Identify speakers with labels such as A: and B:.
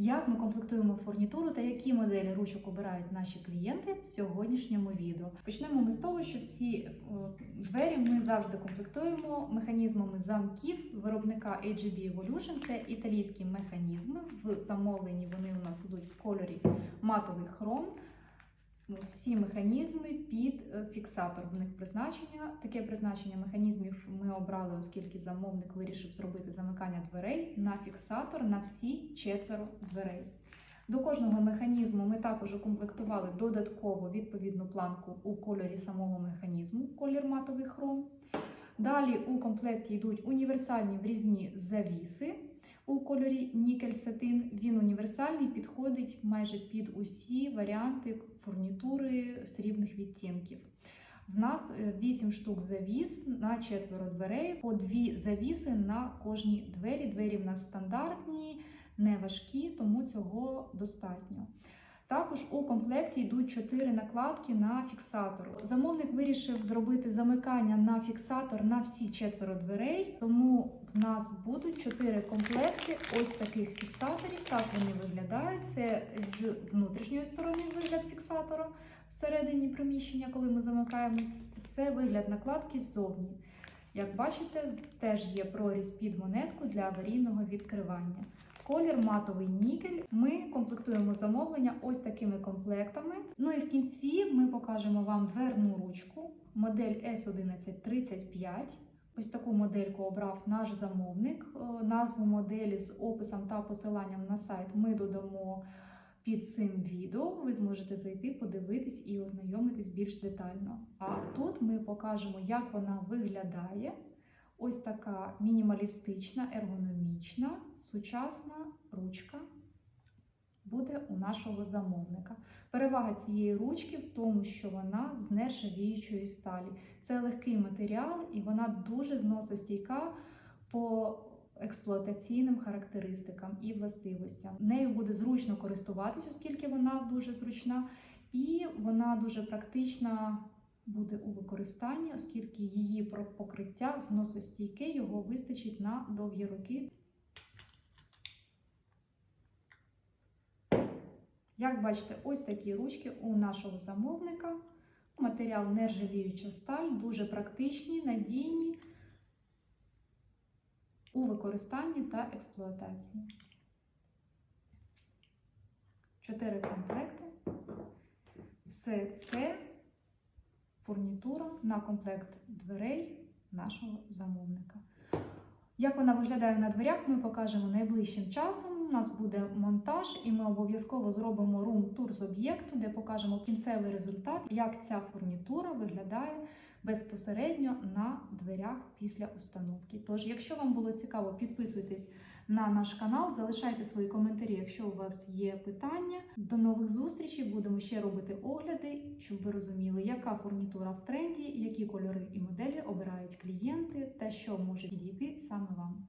A: Як ми комплектуємо фурнітуру та які моделі ручок обирають наші клієнти в сьогоднішньому відео? Почнемо ми з того, що всі е, двері ми завжди комплектуємо механізмами замків виробника AGB Evolution. Це італійські механізми. В замовленні вони у нас йдуть в кольорі матовий хром. Всі механізми під е, фіксатор. В них призначення. Таке призначення механізмів ми обрали, оскільки замовник вирішив зробити замикання дверей на фіксатор на всі четверо дверей. До кожного механізму ми також укомплектували додатково відповідну планку у кольорі самого механізму, колір матовий хром. Далі у комплекті йдуть універсальні врізні завіси у кольорі нікель сатин. Він універсальний, підходить майже під усі варіанти фурнітури срібних відтінків. В нас 8 штук завіс на четверо дверей, по дві завіси на кожній двері. Двері в нас стандартні, не важкі, тому цього достатньо. Також у комплекті йдуть 4 накладки на фіксатор. Замовник вирішив зробити замикання на фіксатор на всі четверо дверей, тому в нас будуть 4 комплекти ось таких фіксаторів. Так вони виглядають. Це з внутрішньої сторони вигляд фіксатора всередині приміщення, коли ми замикаємось. Це вигляд накладки ззовні. Як бачите, теж є проріз під монетку для аварійного відкривання. Колір матовий нікель. Ми комплектуємо замовлення ось такими комплектами. Ну і в кінці ми покажемо вам дверну ручку, модель S1135. Ось таку модельку обрав наш замовник. Е, Назву моделі з описом та посиланням на сайт ми додамо під цим відео. Ви зможете зайти, подивитись і ознайомитись більш детально. А тут ми покажемо, як вона виглядає. Ось така мінімалістична, ергономічна, сучасна ручка буде у нашого замовника. Перевага цієї ручки в тому, що вона з нержавіючої сталі. Це легкий матеріал і вона дуже зносостійка по експлуатаційним характеристикам і властивостям. Нею буде зручно користуватися, оскільки вона дуже зручна, і вона дуже практична буде у використанні, оскільки її покриття зносостійке, його вистачить на довгі роки. Як бачите, ось такі ручки у нашого замовника. Матеріал нержавіюча сталь, дуже практичні, надійні у використанні та експлуатації. Чотири комплекти. Все це фурнітура на комплект дверей нашого замовника. Як вона виглядає на дверях, ми покажемо найближчим часом. У нас буде монтаж, і ми обов'язково зробимо рум-тур з об'єкту, де покажемо кінцевий результат, як ця фурнітура виглядає безпосередньо на дверях після установки. Тож, якщо вам було цікаво, підписуйтесь на наш канал, залишайте свої коментарі, якщо у вас є питання. До нових зустрічей будемо ще робити огляди, щоб ви розуміли, яка фурнітура в тренді, які кольори і моделі обирають клієнти та що може підійти саме вам.